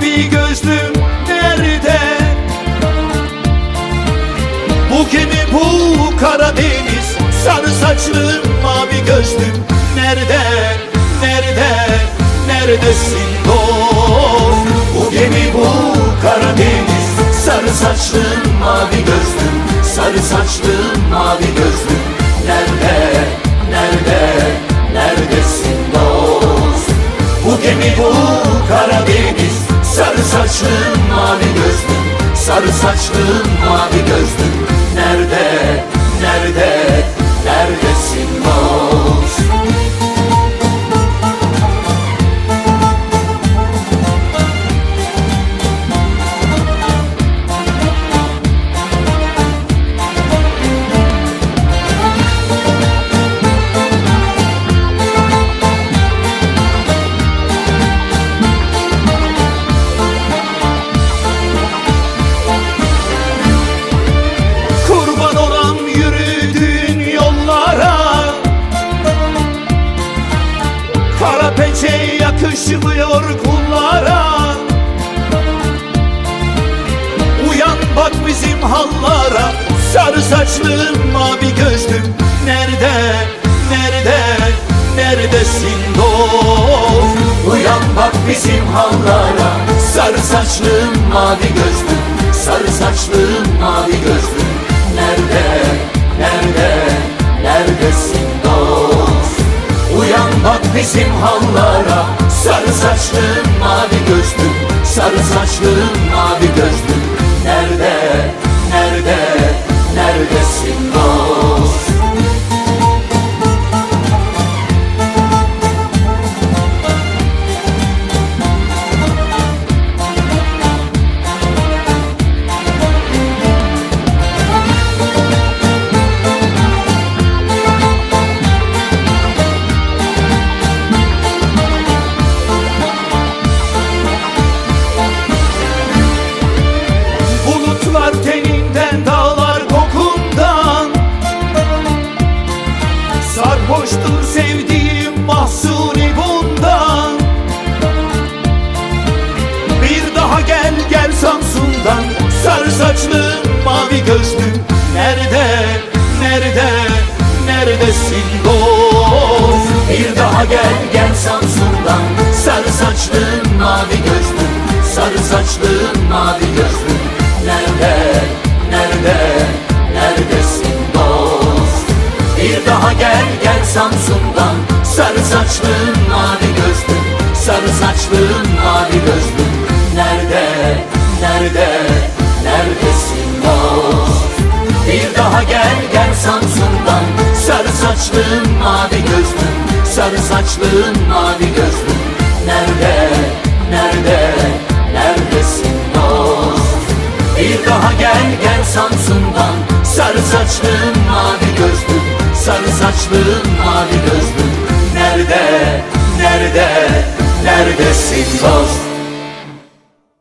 mavi gözlüm nerede? Bu gemi bu Karadeniz? Sarı saçlı mavi gözlüm Nerede, nerede, neredesin dost? Bu gemi bu Karadeniz? Sarı saçlı mavi gözlüm Sarı saçlı mavi gözlüm Sarı saçlı mavi gözlüm Sarı saçlı mavi gözlüm Nerede, nerede, neredesin Peçe yakışmıyor kullara. Uyan bak bizim hallara. Sarı saçlı mavi gözlüm Nerede, nerede, neredesin dost Uyan bak bizim hallara. Sarı saçlı mavi gözlüm Sarı saçlı mavi gözlüm bizim hallara Sarı saçlı mavi gözlüm Sarı saçlı mavi Sarhoştur sevdiğim mahsuni bundan. Bir daha gel gel Samsun'dan. Sarı saçlı mavi gözlüm Nerede, nerede, neredesin dost Bir daha gel gel Samsun'dan. Sarı saçlı mavi gözlüm Sarı saçlı mavi gözlüm Nerede, nerede, Bir daha gel gel Samsun'dan. Sarı saçlı mavi gözlüm Sarı saçlı mavi gözlüm Nerede, nerede, neredesin dost? Bir daha gel gel Samsun'dan. Sarı saçlı mavi gözlüm Sarı saçlı mavi gözlüm Nerede, nerede, neredesin dost? Bir daha gel gel Samsun'dan. Sarı saçlı mavi Saçlı mavi gözlüm Nerede, nerede, neredesin dost